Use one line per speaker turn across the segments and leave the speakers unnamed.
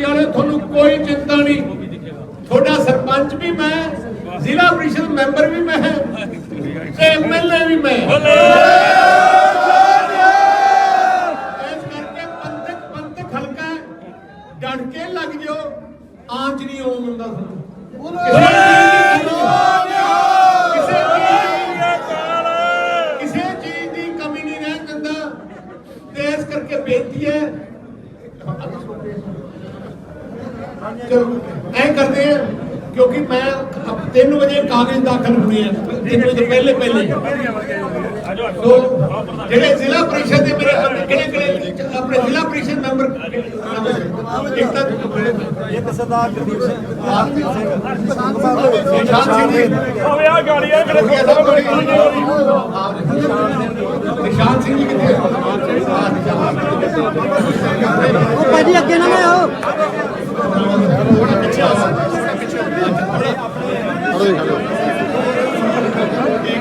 ਪੱਟੀ ਵਾਲੇ ਤੁਹਾਨੂੰ ਕੋਈ ਚਿੰਤਾ ਨਹੀਂ। ਤੁਹਾਡਾ ਸਰਪੰਚ ਵੀ ਮੈਂ ਜ਼ਿਲ੍ਹਾ ਪ੍ਰੀਸ਼ਦ ਮੈਂਬਰ ਵੀ ਮੈਂ ਤੇ ਐਮਐਲਏ ਵੀ ਮੈਂ। ਇਸ ਕਰਕੇ ਪੰਥਕ ਪੰਥਕ ਹਲਕਾ ਹੈ, ਡਟ ਕੇ ਲੱਗ ਜਿਓ। ਆਂਚ ਨਹੀਂ ਆਉਣ ਤੁਹਾਨੂੰ ਕਿਸੇ ਚੀਜ਼ ਦੀ- ਕਿਸੇ ਚੀਜ਼ ਦੀ ਕਮੀ ਨਹੀਂ ਰਹਿਣ ਦਿੰਦਾ ਤੇ ਇਸ ਕਰਕੇ ਬੇਨਤੀ ਹੈ ਚਲੋ ਐ ਕਰਦੇ ਆ ਕਿਉਂਕਿ ਮੈਂ 3 ਵਜੇ ਕਾਗਜ਼ ਦਾਖਲ ਹੋਣੇ ਆ 3 ਵਜੇ ਤੋਂ ਪਹਿਲੇ ਪਹਿਲੇ। ਜਿਹੜੇ ਜ਼ਿਲ੍ਹਾ ਪਰਿਸ਼ਦ ਦੇ ਮੇਰੇ ਕਿਹੜੇ ਕਿਹੜੇ ਆਪਣੇ ਜ਼ਿਲ੍ਹਾ ਪਰਿਸ਼ਦ ਮੈਂਬਰ ਇੱਕ ਤਾਂ
ਇੱਕ ਸਰਦਾਰ ਗੁਰਦੀਪ ਸਿੰਘ। ਸਿੰਘ।
ਨਿਸ਼ਾਨ ਸਿੰਘ ਜੀ।
ਓਏ ਆ ਗਾੜੀ ਆ ਮੇਰੇ
ਨਿਸ਼ਾਨ ਸਿੰਘ ਜੀ ਕਿੱਥੇ ਆ?
ਉਹ ਭਾਜੀ ਅੱਗੇ ਨਾ ਮੈਂ ਆਓ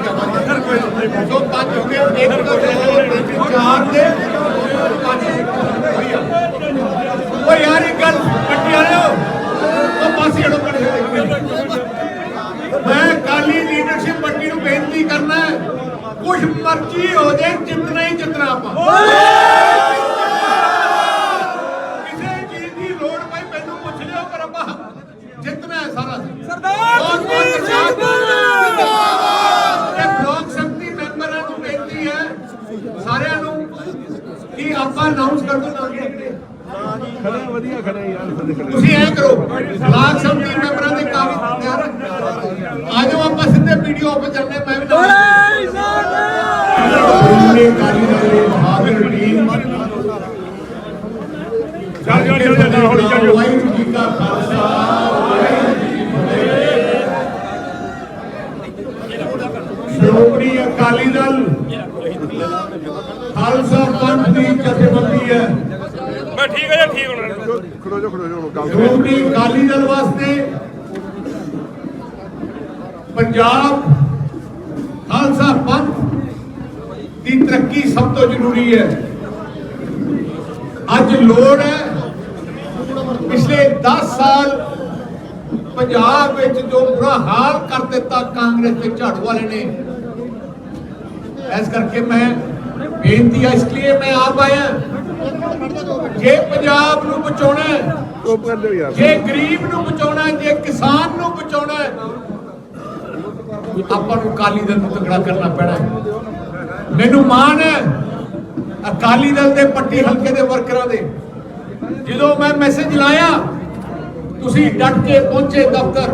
ਸੋ ਪੰਜ ਹੋ ਗਏ ਇੱਕ ਦੋ ਤਿੰਨ ਚਾਰ ਦੇ ਪੰਜ ਓ ਯਾਰ ਇਹ ਗੱਲ ਪੱਟੀ ਵਾਲਿਓ ਉਹ ਪਾਸੇ ਪੜੇ ਮੈਂ ਕਾਲੀ ਲੀਡਰਸ਼ਿਪ ਪੱਟੀ ਨੂੰ ਬੇਨਤੀ ਕਰਨਾ ਕੁਝ ਮਰਜ਼ੀ ਹੋ ਜਾਏ ਜਿੱਤਣਾ ਹੀ ਜਿੱਤਣਾ ਆਪਾਂ। ਕਿਸੇ ਚੀਜ਼ ਦੀ ਲੋੜ ਪਈ ਮੈਨੂੰ ਪੁੱਛ ਲਿਓ ਪਰ ਆਪਾਂ ਜਿੱਤਣਾ ਹੈ ਸਾਰਾ ਸਰਦਾਰ ਜਿੰਦਾਬਾਦ। ਇਹ ਬਲਾਕ ਸੰਮਤੀ ਮੈਂਬਰਾਂ ਨੂੰ ਬੇਨਤੀ ਹੈ ਸਾਰਿਆਂ ਨੂੰ ਕਿ ਆਪਾਂ ਅਨਾਉਂਸ ਕਰ। ਦੋ
ਵਧੀਆ ਖੜੇ ਯਾਰ ਖੜੇ
ਤੁਸੀਂ ਐਂ ਕਰੋ ਬਲਾਕ ਸੰਮਤੀ ਮੈਂਬਰਾਂ ਦੇ ਕਾਗਜ਼। ਆ ਜਾਓ ਆਪਾਂ ਸਿੱਧੇ ਵੀਡੀਓ ਆਫਿਸ ਚੱਲਦੇ ਮੈਂ ਵੀ ਨਾਲ ਸ਼੍ਰੋਮਣੀ ਅਕਾਲੀ ਦਲ ਦੀ ਬਹਾਦਰ ਟੀਮ
ਚੱਲ ਚੱਲ ਚੱਲ ਚੱਲ ਹੌਲੀ ਚੱਲ ਜਾਓ।
ਵਾਹਿਗੁਰੂ ਜੀ ਕਾ ਖਾਲਸਾ ਸ਼੍ਰੋਮਣੀ ਅਕਾਲੀ ਦਲ ਪੰਥ ਦੀ ਜਥੇਬੰਦੀ ਹੈ
ਠੀਕ ਹੈ ਜੀ ਠੀਕ ਹੋਣਾ।
ਖੜੋ ਜੋ ਖੜੋ ਜੋ ਹੁਣ ਗੱਲ
ਸ਼੍ਰੋਮਣੀ ਅਕਾਲੀ ਦਲ ਵਾਸਤੇ ਪੰਜਾਬ ਖਾਲਸਾ ਪੰਥ ਦੀ ਤਰੱਕੀ ਸਭ ਤੋਂ ਜ਼ਰੂਰੀ ਹੈ। ਅੱਜ ਲੋੜ ਹੈ ਪਿਛਲੇ 10 ਸਾਲ ਪੰਜਾਬ ਵਿੱਚ ਜੋ ਬੁਰਾ ਹਾਲ ਕਰ ਦਿੱਤਾ ਕਾਂਗਰਸ ਤੇ ਝਾੜੂ ਵਾਲੇ ਨੇ। ਇਸ ਕਰਕੇ ਮੈਂ ਬੇਨਤੀ ਹੈ ਇਸ ਲਈ ਮੈਂ ਆਪ ਆਇਆ। ਜੇ ਪੰਜਾਬ ਨੂੰ ਬਚਾਉਣਾ ਹੈ
ਚੁੱਪ ਕਰ ਜਾਓ ਯਾਰ।
ਜੇ ਗਰੀਬ ਨੂੰ ਬਚਾਉਣਾ ਹੈ, ਜੇ ਕਿਸਾਨ ਨੂੰ ਬਚਾਉਣਾ ਹੈ, ਆਪਾਂ ਨੂੰ ਅਕਾਲੀ ਦਲ ਨੂੰ ਤਗੜਾ ਕਰਨਾ ਪੈਣਾ। ਮੈਨੂੰ ਮਾਣ ਹੈ ਅਕਾਲੀ ਦਲ ਦੇ ਪੱਟੀ ਹਲਕੇ ਦੇ ਵਰਕਰਾਂ ਦੇ। ਜਦੋਂ ਮੈਂ ਮੈਸੇਜ ਲਾਇਆ ਤੁਸੀਂ ਡਟ ਕੇ ਪਹੁੰਚੇ ਦਫ਼ਤਰ।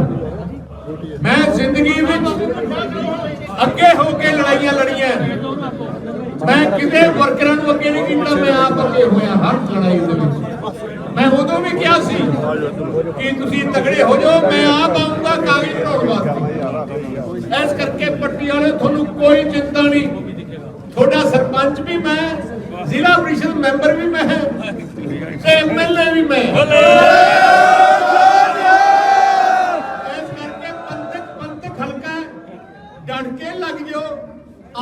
ਮੈਂ ਜ਼ਿੰਦਗੀ ਵਿੱਚ ਅੱਗੇ ਹੋ ਕੇ ਲੜਾਈਆਂ ਲੜੀਆਂ। ਮੈਂ ਕਿਤੇ ਵਰਕਰਾਂ ਨੂੰ ਅੱਗੇ ਨਹੀਂ ਕੀਤਾ ਮੈਂ ਆਪ ਅੱਗੇ ਹੋਇਆ ਹਰ ਲੜਾਈ ਦੇ ਵਿੱਚ। ਮੈਂ ਉਦੋਂ ਵੀ ਕਿਹਾ ਸੀ ਕਿ ਤੁਸੀਂ ਤਗੜੇ ਹੋ ਜਾਓ ਮੈਂ ਆਪ ਆਉਂਗਾ ਕਾਗਜ਼ ਬਣਾਉਣ ਵਾਸਤੇ। ਇਸ ਕਰਕੇ ਪੱਟੀ ਵਾਲੇ ਤੁਹਾਨੂੰ ਕੋਈ ਚਿੰਤਾ ਨਹੀਂ। ਤੁਹਾਡਾ ਸਰਪੰਚ ਵੀ ਮੈਂ ਜ਼ਿਲ੍ਹਾ ਪ੍ਰੀਸ਼ਦ ਮੈਂਬਰ ਵੀ ਮੈਂ ਤੇ ਐਮਐਲਏ ਵੀ ਮੈਂ। ਇਸ ਕਰਕੇ ਪੰਥਕ ਪੰਥਕ ਹਲਕਾ ਹੈ, ਡਟ ਕੇ ਲੱਗ ਜਾਓ।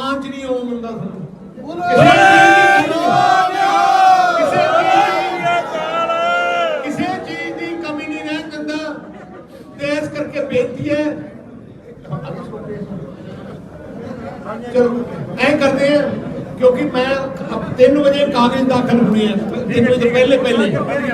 ਆਂਚ ਨਹੀਂ ਆਉਣ ਦਿੰਦਾ ਤੁਹਾਨੂੰ। ਕਿਸੇ ਚੀਜ਼ ਦੀ- ਕਮੀ ਨਹੀਂ ਰਹਿ ਕਰਦਾ ਤੇ ਇਸ ਕਰਕੇ ਬੇਨਤੀ ਹੈ। ਚਲੋ, ਐਂ ਕਰਦੇ ਆ ਕਿਉਂਕਿ ਮੈਂ 3 ਵਜੇ ਕਾਗਜ਼ ਦਾਖਲ ਹੋਣੇ ਆ। 3 ਵਜੇ ਪਹਿਲੇ ਪਹਿਲੇ।